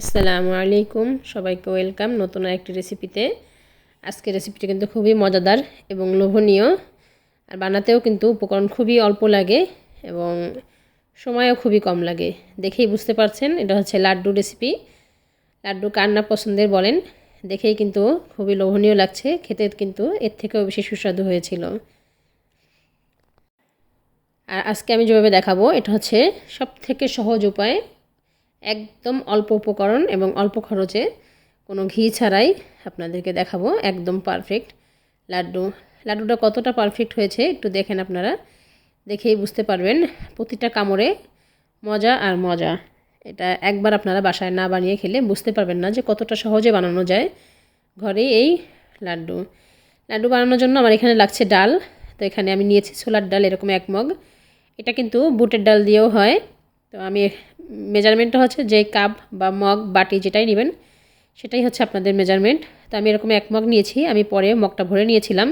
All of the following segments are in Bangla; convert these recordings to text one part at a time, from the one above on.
আসসালামু আলাইকুম। সবাইকে ওয়েলকাম নতুন একটি রেসিপিতে। আজকে রেসিপিটি কিন্তু খুবই মজাদার এবং লোভনীয়। আর বানাতেও কিন্তু উপকরণ খুবই অল্প লাগে এবং সময়ও খুবই কম লাগে। দেখেই বুঝতে পারছেন, এটা হচ্ছে লাড্ডু রেসিপি। লাড্ডু কার না পছন্দের বলেন, দেখেই কিন্তু খুবই লোভনীয় লাগছে, খেতে কিন্তু এর থেকেও বেশি সুস্বাদু হয়েছিল। আর আজকে আমি যেভাবে দেখাবো, এটা হচ্ছে সব থেকে সহজ উপায় একদম অল্প উপকরণ এবং অল্প খরচে কোনো ঘি ছাড়াই আপনাদেরকে দেখাবো, একদম পারফেক্ট লাড্ডু, লাড্ডুটা কতটা পারফেক্ট হয়েছে একটু দেখেন আপনারা, দেখেই বুঝতে পারবেন। প্রতিটা কামড়ে মজা আর মজা। এটা একবার আপনারা বাসায় না বানিয়ে খেলে বুঝতে পারবেন না যে কতটা সহজে বানানো যায় ঘরেই এই লাড্ডু। লাড্ডু বানানোর জন্য আমার এখানে লাগছে ডাল, তো এখানে আমি নিয়েছি ছোলার ডাল, এরকম এক মগ। এটা কিন্তু বুটের ডাল দিয়েও হয়। তো আমি মেজারমেন্টটা হচ্ছে যে কাপ বা মগ বাটি যেটাই নেবেন, সেটাই হচ্ছে আপনাদের মেজারমেন্ট তো আমি এরকম এক মগ নিয়েছি, আমি পরে মগটা ভরে নিয়েছিলাম।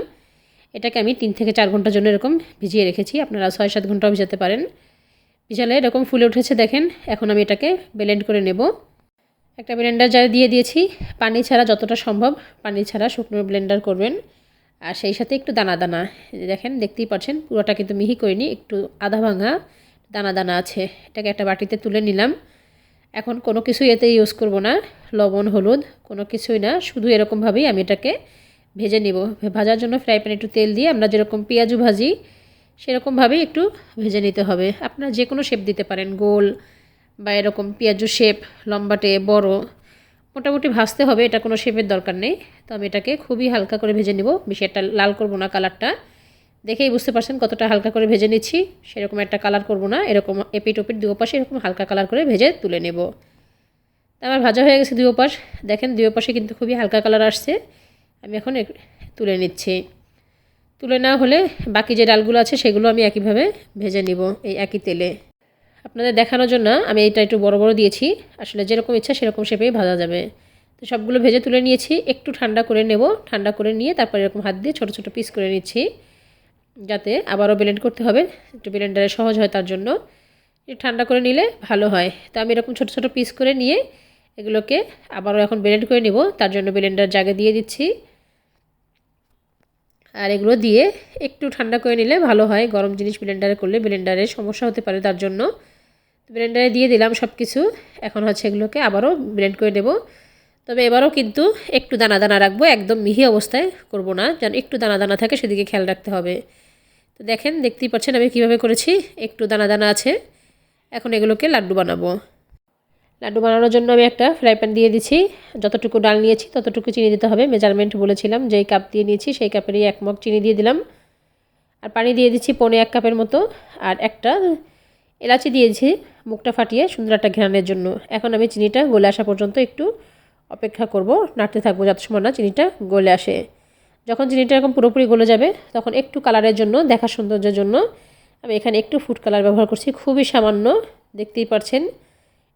এটাকে আমি তিন থেকে চার ঘণ্টার জন্য এরকম ভিজিয়ে রেখেছি। আপনারা ছয় সাত ঘন্টাও ভিজাতে পারেন। ভিজালে এরকম ফুলে উঠেছে, দেখেন। এখন আমি এটাকে ব্লেন্ড করে নেব। একটা ব্লেন্ডার জারে দিয়ে দিয়েছি। পানি ছাড়া যতটা সম্ভব পানি ছাড়া শুকনো ব্লেন্ডার করবেন। আর সেই সাথে একটু দানা দানা দেখেন, দেখতেই পাচ্ছেন, পুরোটা কিন্তু মিহি করিনি, একটু আধা ভাঙা। দানা দানা আছে, এটাকে একটা বাটিতে তুলে নিলাম। এখন কোনো কিছুই এতে ইউজ করব না, লবণ, হলুদ, কোনো কিছুই না, শুধু এরকমভাবেই আমি এটাকে ভেজে নিব। ভাজার জন্য ফ্রাই প্যানে একটু তেল দিয়ে আমরা যেরকম পেঁয়াজু ভাজি, সেরকমভাবেই একটু ভেজে নিতে হবে। আপনারা যে কোনো শেপ দিতে পারেন, গোল বা এরকম পেঁয়াজু শেপ লম্বাটে, বড়, মোটামুটি ভাজতে হবে, এটা কোনো শেপের দরকার নেই। তো আমি এটাকে খুবই হালকা করে ভেজে নেব, বেশি একটা লাল করব না কালারটা দেখেই বুঝতে পারছেন কতটা হালকা করে ভেজে নিচ্ছি। সেরকম একটা কালার করব না, এরকম এপিট ওপিট দুই পাশে এরকম হালকা কালার করে ভেজে তুলে নেব। আমার ভাজা হয়ে গেছে দুই পাশ দেখেন দুই পাশে কিন্তু খুবই হালকা কালার আসছে। আমি এখন তুলে নিচ্ছি। তুলে না হলে বাকি যে ডালগুলো আছে সেগুলো আমি একইভাবে ভেজে নিব এই একই তেলে। আপনাদের দেখানোর জন্য আমি এটা একটু বড় বড় দিয়েছি। আসলে যেরকম ইচ্ছা সেরকম শেপেই ভাজা যাবে। তো সবগুলো ভেজে তুলে নিয়েছি। একটু ঠান্ডা করে নেব। ঠান্ডা করে নিয়ে তারপর এরকম হাত দিয়ে ছোটো ছোটো পিস করে নিচ্ছি। যাতে আবারও ব্লেন্ড করতে হবে। একটু ব্লেন্ডারে সহজ হয় তার জন্য। ঠান্ডা করে নিলে ভালো হয়। তো আমি এরকম ছোটো ছোটো পিস করে নিয়ে এগুলোকে আবারও এখন ব্লেন্ড করে নিব। তার জন্য ব্লেন্ডার জাগে দিয়ে দিচ্ছি। আর এগুলো দিয়ে একটু ঠান্ডা করে নিলে ভালো হয়। গরম জিনিস ব্লেন্ডারে করলে ব্লেন্ডারে সমস্যা হতে পারে তার জন্য। ব্লেন্ডারে দিয়ে দিলাম সব কিছু এখন হচ্ছে এগুলোকে আবারও ব্লেন্ড করে দেব তবে এবারও কিন্তু একটু দানা দানা রাখব। একদম মিহি অবস্থায় করব না। যেন একটু দানা দানা থাকে সেদিকে খেয়াল রাখতে হবে। তো দেখেন, দেখতেই পাচ্ছেন আমি কীভাবে করেছি। একটু দানা দানা আছে। এখন এগুলোকে লাড্ডু বানাবো। লাড্ডু বানানোর জন্য আমি একটা ফ্রাই প্যান দিয়ে দিচ্ছি যতটুকু ডাল নিয়েছি ততটুকু চিনি দিতে হবে। মেজারমেন্ট বলেছিলাম, যেই কাপ দিয়ে নিয়েছি সেই কাপেরই এক মগ চিনি দিয়ে দিলাম। আর পানি দিয়ে দিচ্ছি পনে এক কাপের মতো। আর একটা এলাচি দিয়েছি, মুখটা ফাটিয়ে সুন্দর একটা ঘেরানোর জন্য। এখন আমি চিনিটা গলে আসা পর্যন্ত একটু অপেক্ষা করব। নাড়তে থাকব যত সময় না চিনিটা গলে আসে। যখন চিনিটা এরকম পুরোপুরি গলে যাবে, তখন একটু কালারের জন্য, দেখা সৌন্দর্যের জন্য, আমি এখানে একটু ফুড কালার ব্যবহার করছি, খুবই সামান্য, দেখতেই পারছেন।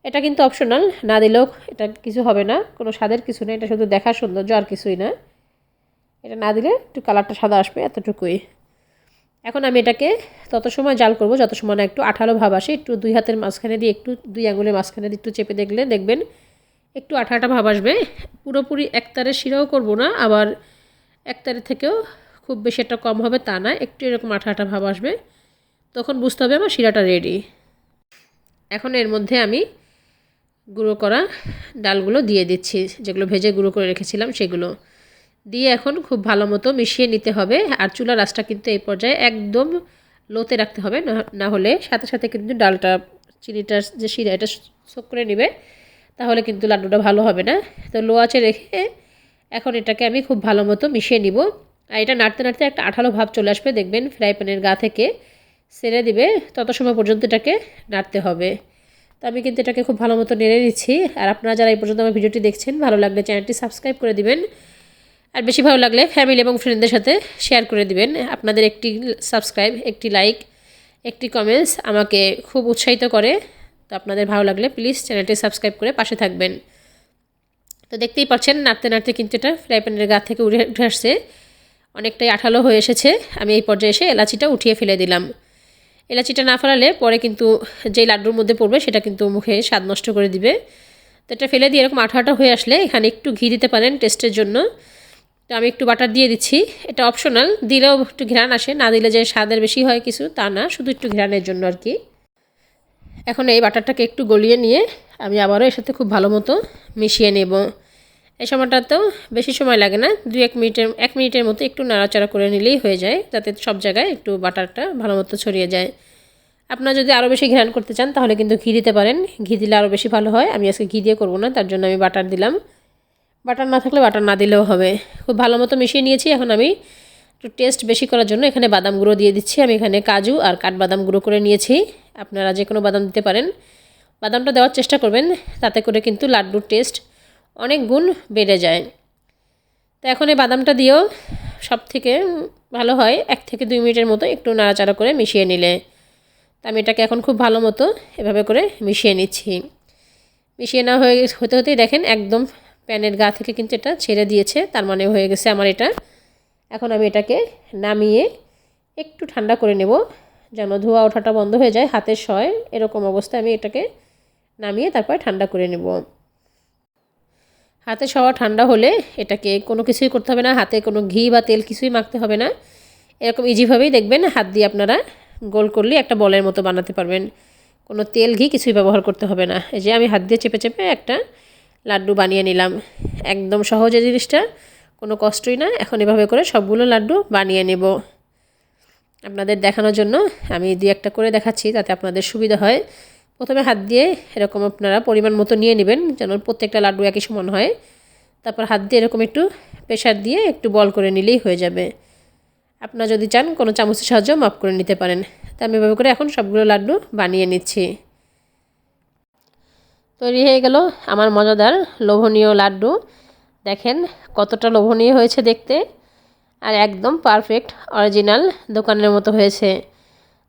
এটা কিন্তু অপশনাল না দিলেও এটা কিছু হবে না, কোনো স্বাদের কিছু নেই এটা শুধু দেখার সৌন্দর্য আর কিছুই না। এটা না দিলে একটু কালারটা সাদা আসবে এতটুকুই। এখন আমি এটাকে তত সময় জাল করব, যত সময় না একটু আঠালো ভাব আসে, একটু দুই হাতের মাঝখানে দিয়ে একটু, দুই আঙুলের মাঝখানে দিয়ে একটু চেপে দেখলে দেখবেন, একটু আঠাটা ভাব আসবে। পুরোপুরি একতারে শিরাও করব না, আবার একতারের থেকেও খুব বেশি একটা কম হবে তা না, একটু এরকম আঠা আঠা ভাব আসবে। তখন বুঝতে হবে আমার শিরাটা রেডি এখন এর মধ্যে আমি গুঁড়ো করা ডালগুলো দিয়ে দিচ্ছি, যেগুলো ভেজে গুঁড়ো করে রেখেছিলাম সেগুলো। দিয়ে এখন খুব ভালো মতো মিশিয়ে নিতে হবে, আর চুলা রাসটা কিন্তু এই পর্যায়ে একদম লোতে রাখতে হবে, না হলে সাথে সাথে কিন্তু ডালটা চিনিটার যে শিরা, এটা সোক করে নেবে, তাহলে কিন্তু লাড্ডুটা ভালো হবে না। তো লো আছে রেখে এখন এটাকে আমি খুব ভালো মতো মিশিয়ে নিব। আর এটা নাড়তে নাড়তে একটা আঠালো ভাব চলে আসবে, দেখবেন ফ্রাই প্যানের গা থেকে সেরে দিবে। তত সময় পর্যন্ত এটাকে নাড়তে হবে। তো আমি কিন্তু এটাকে খুব ভালো মতো নেড়ে নিচ্ছি। আর আপনারা যারা এই পর্যন্ত আমার ভিডিওটি দেখছেন, ভালো লাগলে চ্যানেলটি সাবস্ক্রাইব করে দিবেন। আর বেশি ভালো লাগলে ফ্যামিলি এবং ফ্রেন্ডদের সাথে শেয়ার করে দিবেন। আপনাদের একটি সাবস্ক্রাইব একটি লাইক একটি কমেন্টস আমাকে খুব উৎসাহিত করে। তো আপনাদের ভালো লাগলে প্লিজ চ্যানেলটি সাবস্ক্রাইব করে পাশে থাকবেন। তো দেখতেই পাচ্ছেন, নাড়তে নাড়তে কিন্তু এটা ফ্রাই প্যানের গা থেকে উঠে উঠে আসছে। অনেকটাই আঠালো হয়ে এসেছে। আমি এই পর্যায়ে এসে এলাচিটা উঠিয়ে ফেলে দিলাম। এলাচিটা না ফেলালে পরে কিন্তু যেই লাড্ডুর মধ্যে পড়বে সেটা কিন্তু মুখে স্বাদ নষ্ট করে দিবে। তো এটা ফেলে দিয়ে এরকম আঠা আঠা হয়ে আসলে এখানে একটু ঘি দিতে পারেন টেস্টের জন্য। তো আমি একটু বাটার দিয়ে দিচ্ছি। এটা অপশনাল দিলেও একটু ঘ্রাণ আসে, না দিলে যে স্বাদের বেশি হয় কিছু তা না, শুধু একটু ঘ্রাণের জন্য আর কি। এখন এই বাটারটাকে একটু গলিয়ে নিয়ে আমি আবারও এর সাথে খুব ভালো মতো মিশিয়ে নেব। এই সময়টাতেও বেশি সময় লাগে না, দুই এক মিনিটের এক মিনিটের মতো একটু নাড়াচাড়া করে নিলেই হয়ে যায়, যাতে সব জায়গায় একটু বাটারটা ভালো মতো ছড়িয়ে যায়। আপনারা যদি আরও বেশি ঘ্রাণ করতে চান, তাহলে কিন্তু ঘি দিতে পারেন। ঘি দিলে আরও বেশি ভালো হয়। আমি আজকে ঘি দিয়ে করব না, তার জন্য আমি বাটার দিলাম। বাটার না থাকলে বাটার না দিলেও হবে। খুব ভালো মতো মিশিয়ে নিয়েছি, এখন আমি একটু টেস্ট বেশি করার জন্য এখানে বাদাম গুঁড়ো দিয়ে দিচ্ছি। আমি এখানে কাজু আর কাঠবাদাম গুঁড়ো করে নিয়েছি। আপনারা যে কোনো বাদাম দিতে পারেন। বাদামটা দেওয়ার চেষ্টা করবেন, তাতে করে কিন্তু লাড্ডুর টেস্ট অনেক গুণ বেড়ে যায়। তো এখন এই বাদামটা দিয়েও সব থেকে ভালো হয় এক থেকে দুই মিনিটের মতো একটু নাড়াচাড়া করে মিশিয়ে নিলে। তো আমি এটাকে এখন খুব ভালো মতো এভাবে করে মিশিয়ে নিচ্ছি। মিশিয়ে না হয়ে হতে হতেই দেখেন একদম প্যানের গা থেকে কিন্তু এটা ছেড়ে দিয়েছে, তার মানে হয়ে গেছে আমার এটা। এখন আমি এটাকে নামিয়ে একটু ঠান্ডা করে নেব, যেন ধোয়া ওঠাটা বন্ধ হয়ে যায়, হাতের সয়, এরকম অবস্থায় আমি এটাকে নামিয়ে তারপর ঠান্ডা করে নেব। হাতে সবার ঠান্ডা হলে এটাকে কোনো কিছুই করতে হবে না, হাতে কোনো ঘি বা তেল কিছুই মাখতে হবে না। এরকম ইজিভাবেই দেখবেন, হাত দিয়ে আপনারা গোল করলে একটা বলের মতো বানাতে পারবেন। কোনো তেল, ঘি কিছুই ব্যবহার করতে হবে না। এই যে আমি হাত দিয়ে চেপে চেপে একটা লাড্ডু বানিয়ে নিলাম। একদম সহজে জিনিসটা, কোনো কষ্টই না। এখন এভাবে করে সবগুলো লাড্ডু বানিয়ে নেব। আপনাদের দেখানোর জন্য আমি দুই একটা করে দেখাচ্ছি, তাতে আপনাদের সুবিধা হয়। প্রথমে হাত দিয়ে এরকম আপনারা পরিমাণ মতো নিয়ে নেবেন, যেন প্রত্যেকটা লাড্ডু একই সমান হয়। তারপর হাত দিয়ে এরকম একটু প্রেশার দিয়ে একটু বল করে নিলেই হয়ে যাবে। আপনারা যদি চান, কোনো চামচের সাহায্য মাপ করে নিতে পারেন। তা আমি এভাবে করে এখন সবগুলো লাড্ডু বানিয়ে নিচ্ছি। তৈরি হয়ে গেল আমার মজাদার লোভনীয় লাড্ডু। দেখেন কতটা লোভনীয় হয়েছে দেখতে। আর একদম পারফেক্ট, অরিজিনাল দোকানের মতো হয়েছে।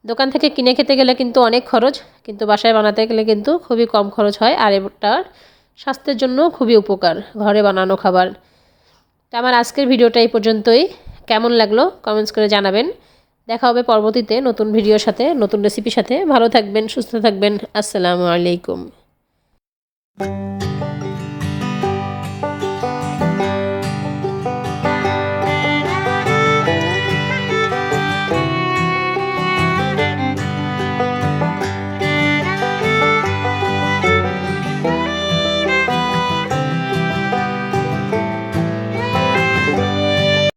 দোকান থেকে কিনে খেতে গেলে কিন্তু অনেক খরচ, কিন্তু বাসায় বানাতে গেলে কিন্তু খুবই কম খরচ হয় আর এটা স্বাস্থ্যের জন্য খুবই উপকার, ঘরে বানানো খাবার। তো আমার আজকের ভিডিওটা এই পর্যন্তই। কেমন লাগল কমেন্টস করে জানাবেন। দেখা হবে পরবর্তীতে নতুন ভিডিওর সাথে, নতুন রেসিপির সাথে। ভালো থাকবেন, সুস্থ থাকবেন। আসসালামু আলাইকুম।